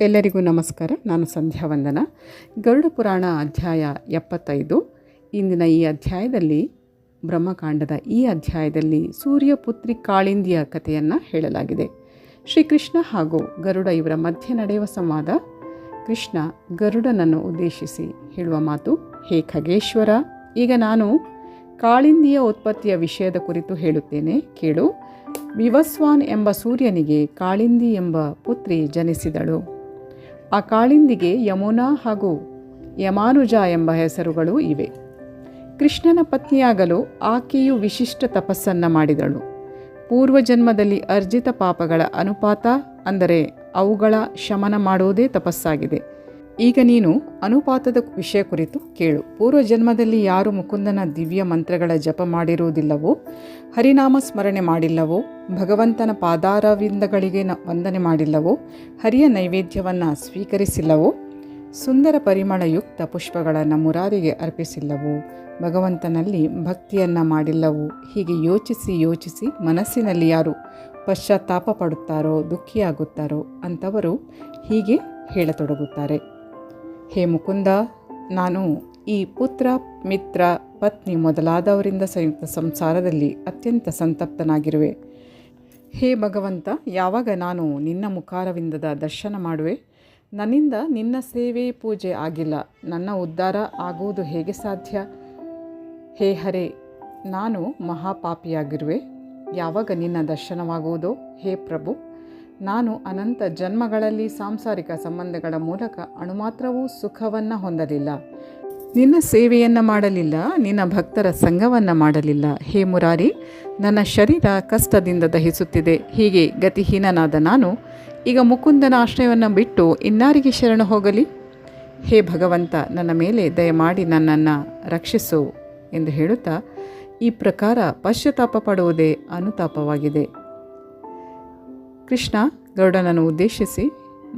ಎಲ್ಲರಿಗೂ ನಮಸ್ಕಾರ. ನಾನು ಸಂಧ್ಯಾ ವಂದನ. ಗರುಡ ಪುರಾಣ ಅಧ್ಯಾಯ ಎಪ್ಪತ್ತೈದು. ಇಂದಿನ ಈ ಅಧ್ಯಾಯದಲ್ಲಿ, ಬ್ರಹ್ಮಕಾಂಡದ ಈ ಅಧ್ಯಾಯದಲ್ಲಿ ಸೂರ್ಯಪುತ್ರಿ ಕಾಳಿಂದಿಯ ಕಥೆಯನ್ನು ಹೇಳಲಾಗಿದೆ. ಶ್ರೀಕೃಷ್ಣ ಹಾಗೂ ಗರುಡ ಇವರ ಮಧ್ಯೆ ನಡೆಯುವ ಸಂವಾದ. ಕೃಷ್ಣ ಗರುಡನನ್ನು ಉದ್ದೇಶಿಸಿ ಹೇಳುವ ಮಾತು, ಹೇ ಖಗೇಶ್ವರ, ಈಗ ನಾನು ಕಾಳಿಂದಿಯ ಉತ್ಪತ್ತಿಯ ವಿಷಯದ ಕುರಿತು ಹೇಳುತ್ತೇನೆ. ಕೇಳು. ವಿವಸ್ವಾನ್ ಎಂಬ ಸೂರ್ಯನಿಗೆ ಕಾಳಿಂದಿ ಎಂಬ ಪುತ್ರಿ ಜನಿಸಿದಳು. ಆ ಕಾಳಿಂದಿಗೆ ಯಮುನಾ ಹಾಗೂ ಯಮಾನುಜ ಎಂಬ ಹೆಸರುಗಳು ಇವೆ. ಕೃಷ್ಣನ ಪತ್ನಿಯಾಗಲು ಆಕೆಯು ವಿಶಿಷ್ಟ ತಪಸ್ಸನ್ನು ಮಾಡಿದಳು. ಪೂರ್ವಜನ್ಮದಲ್ಲಿ ಅರ್ಜಿತ ಪಾಪಗಳ ಅನುಪಾತ ಅಂದರೆ ಅವುಗಳ ಶಮನ ಮಾಡುವುದೇ ತಪಸ್ಸಾಗಿದೆ. ಈಗ ನೀನು ಅನುಪಾತದ ವಿಷಯ ಕುರಿತು ಕೇಳು. ಪೂರ್ವ ಜನ್ಮದಲ್ಲಿ ಯಾರು ಮುಕುಂದನ ದಿವ್ಯ ಮಂತ್ರಗಳ ಜಪ ಮಾಡಿರುವುದಿಲ್ಲವೋ, ಹರಿನಾಮ ಸ್ಮರಣೆ ಮಾಡಿಲ್ಲವೋ, ಭಗವಂತನ ಪಾದಾರವಿಂದಗಳಿಗೆ ವಂದನೆ ಮಾಡಿಲ್ಲವೋ, ಹರಿಯ ನೈವೇದ್ಯವನ್ನು ಸ್ವೀಕರಿಸಿಲ್ಲವೋ, ಸುಂದರ ಪರಿಮಳಯುಕ್ತ ಪುಷ್ಪಗಳನ್ನು ಮುರಾರಿಗೆ ಅರ್ಪಿಸಿಲ್ಲವೋ, ಭಗವಂತನಲ್ಲಿ ಭಕ್ತಿಯನ್ನು ಮಾಡಿಲ್ಲವೋ, ಹೀಗೆ ಯೋಚಿಸಿ ಯೋಚಿಸಿ ಮನಸ್ಸಿನಲ್ಲಿ ಯಾರು ಪಶ್ಚಾತ್ತಾಪ ಪಡುತ್ತಾರೋ, ದುಃಖಿಯಾಗುತ್ತಾರೋ ಅಂಥವರು ಹೀಗೆ ಹೇಳತೊಡಗುತ್ತಾರೆ. ಹೇ ಮುಕುಂದ, ನಾನು ಈ ಪುತ್ರ, ಮಿತ್ರ, ಪತ್ನಿ ಮೊದಲಾದವರಿಂದ ಸಂಯುಕ್ತ ಸಂಸಾರದಲ್ಲಿ ಅತ್ಯಂತ ಸಂತಪ್ತನಾಗಿರುವೆ. ಹೇ ಭಗವಂತ, ಯಾವಾಗ ನಾನು ನಿನ್ನ ಮುಖಾರವಿಂದದ ದರ್ಶನ ಮಾಡುವೆ? ನನ್ನಿಂದ ನಿನ್ನ ಸೇವೆ ಪೂಜೆ ಆಗಿಲ್ಲ. ನನ್ನ ಉದ್ಧಾರ ಆಗುವುದು ಹೇಗೆ ಸಾಧ್ಯ? ಹೇ ಹರೇ, ನಾನು ಮಹಾಪಾಪಿಯಾಗಿರುವೆ. ಯಾವಾಗ ನಿನ್ನ ದರ್ಶನವಾಗುವುದೋ? ಹೇ ಪ್ರಭು ನಾನು ಅನಂತ ಜನ್ಮಗಳಲ್ಲಿ ಸಾಂಸಾರಿಕ ಸಂಬಂಧಗಳ ಮೂಲಕ ಅಣುಮಾತ್ರವೂ ಸುಖವನ್ನು ಹೊಂದಲಿಲ್ಲ. ನಿನ್ನ ಸೇವೆಯನ್ನು ಮಾಡಲಿಲ್ಲ, ನಿನ್ನ ಭಕ್ತರ ಸಂಘವನ್ನು ಮಾಡಲಿಲ್ಲ. ಹೇ ಮುರಾರಿ, ನನ್ನ ಶರೀರ ಕಷ್ಟದಿಂದ ದಹಿಸುತ್ತಿದೆ, ಹೀಗೆ ಗತಿಹೀನನಾದ ನಾನು ಈಗ ಮುಕುಂದನ ಆಶ್ರಯವನ್ನು ಬಿಟ್ಟು ಇನ್ನಾರಿಗೆ ಶರಣ ಹೋಗಲಿ? ಹೇ ಭಗವಂತ, ನನ್ನ ಮೇಲೆ ದಯಮಾಡಿ ನನ್ನನ್ನು ರಕ್ಷಿಸು ಎಂದು ಹೇಳುತ್ತಾ ಈ ಪ್ರಕಾರ ಪಶ್ಚಾತ್ತಾಪ ಪಡುವುದೇ ಅನುತಾಪವಾಗಿದೆ. ಕೃಷ್ಣ ಗರುಡನನ್ನು ಉದ್ದೇಶಿಸಿ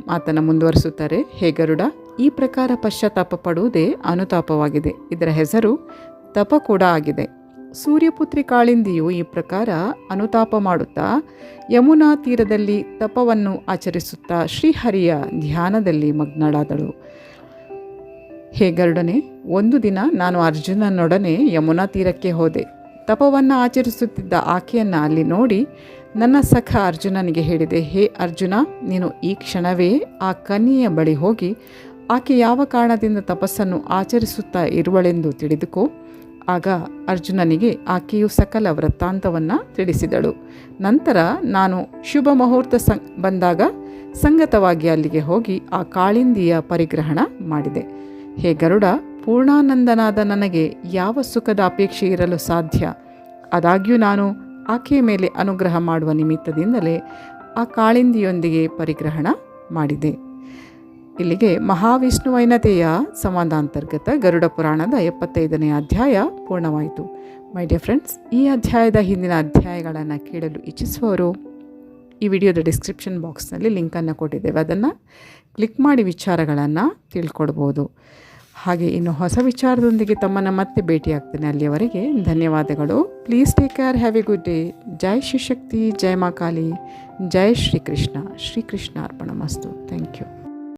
ಮಾತನ್ನು ಮುಂದುವರಿಸುತ್ತಾರೆ. ಹೇ ಗರುಡ, ಈ ಪ್ರಕಾರ ಪಶ್ಚಾತ್ತಾಪ ಪಡುವುದೇ ಅನುತಾಪವಾಗಿದೆ. ಇದರ ಹೆಸರು ತಪ ಕೂಡ ಆಗಿದೆ. ಸೂರ್ಯಪುತ್ರಿ ಕಾಳಿಂದಿಯು ಈ ಪ್ರಕಾರ ಅನುತಾಪ ಮಾಡುತ್ತಾ, ಯಮುನಾ ತೀರದಲ್ಲಿ ತಪವನ್ನು ಆಚರಿಸುತ್ತಾ ಶ್ರೀಹರಿಯ ಧ್ಯಾನದಲ್ಲಿ ಮಗ್ನಳಾದಳು. ಹೇ ಗರುಡನೆ, ಒಂದು ದಿನ ನಾನು ಅರ್ಜುನನೊಡನೆ ಯಮುನಾ ತೀರಕ್ಕೆ ಹೋದೆ. ತಪವನ್ನು ಆಚರಿಸುತ್ತಿದ್ದ ಆಕೆಯನ್ನು ಅಲ್ಲಿ ನೋಡಿ ನನ್ನ ಸಖ ಅರ್ಜುನನಿಗೆ ಹೇಳಿದೆ, ಹೇ ಅರ್ಜುನ, ನೀನು ಈ ಕ್ಷಣವೇ ಆ ಕನ್ಯೆಯ ಬಳಿ ಹೋಗಿ ಆಕೆ ಯಾವ ಕಾರಣದಿಂದ ತಪಸ್ಸನ್ನು ಆಚರಿಸುತ್ತಾ ಇರುವಳೆಂದು ತಿಳಿದುಕೋ. ಆಗ ಅರ್ಜುನನಿಗೆ ಆಕೆಯು ಸಕಲ ವೃತ್ತಾಂತವನ್ನು ತಿಳಿಸಿದಳು. ನಂತರ ನಾನು ಶುಭ ಮುಹೂರ್ತ ಸಂ, ಬಂದಾಗ ಸಂಗತವಾಗಿ ಅಲ್ಲಿಗೆ ಹೋಗಿ ಆ ಕಾಳಿಂದಿಯ ಪರಿಗ್ರಹಣ ಮಾಡಿದೆ. ಹೇ ಗರುಡ, ಪೂರ್ಣಾನಂದನಾದ ನನಗೆ ಯಾವ ಸುಖದ ಅಪೇಕ್ಷೆ ಇರಲು ಸಾಧ್ಯ? ಆದಾಗ್ಯೂ ನಾನು ಆಕೆಯ ಮೇಲೆ ಅನುಗ್ರಹ ಮಾಡುವ ನಿಮಿತ್ತದಿಂದಲೇ ಆ ಕಾಳಿಂದಿಯೊಂದಿಗೆ ಪರಿಗ್ರಹಣ ಮಾಡಿದೆ. ಇಲ್ಲಿಗೆ ಮಹಾವಿಷ್ಣುವೈನತೆಯ ಸಂವಾದಾಂತರ್ಗತ ಗರುಡ ಪುರಾಣದ ಎಪ್ಪತ್ತೈದನೇ ಅಧ್ಯಾಯ ಪೂರ್ಣವಾಯಿತು. ಮೈ ಡಿಯರ್ ಫ್ರೆಂಡ್ಸ್ ಈ ಅಧ್ಯಾಯದ ಹಿಂದಿನ ಅಧ್ಯಾಯಗಳನ್ನು ಕೇಳಲು ಇಚ್ಛಿಸುವವರು, ಈ ವಿಡಿಯೋದ ಡಿಸ್ಕ್ರಿಪ್ಷನ್ ಬಾಕ್ಸ್ನಲ್ಲಿ ಲಿಂಕನ್ನು ಕೊಟ್ಟಿದ್ದೇವೆ. ಅದನ್ನು ಕ್ಲಿಕ್ ಮಾಡಿ ವಿಚಾರಗಳನ್ನು ತಿಳ್ಕೊಳ್ಬೋದು ಹಾಗೆ ಇನ್ನು ಹೊಸ ವಿಚಾರದೊಂದಿಗೆ ತಮ್ಮನ್ನು ಮತ್ತೆ ಭೇಟಿಯಾಗ್ತೇನೆ ಅಲ್ಲಿಯವರೆಗೆ. ಧನ್ಯವಾದಗಳು. Please take care have a good day ಜೈ ಶಿವಶಕ್ತಿ ಜೈ ಮಾ ಕಾಳಿ ಜೈ ಶ್ರೀಕೃಷ್ಣ. ಶ್ರೀಕೃಷ್ಣ ಅರ್ಪಣ ಮಸ್ತು. Thank you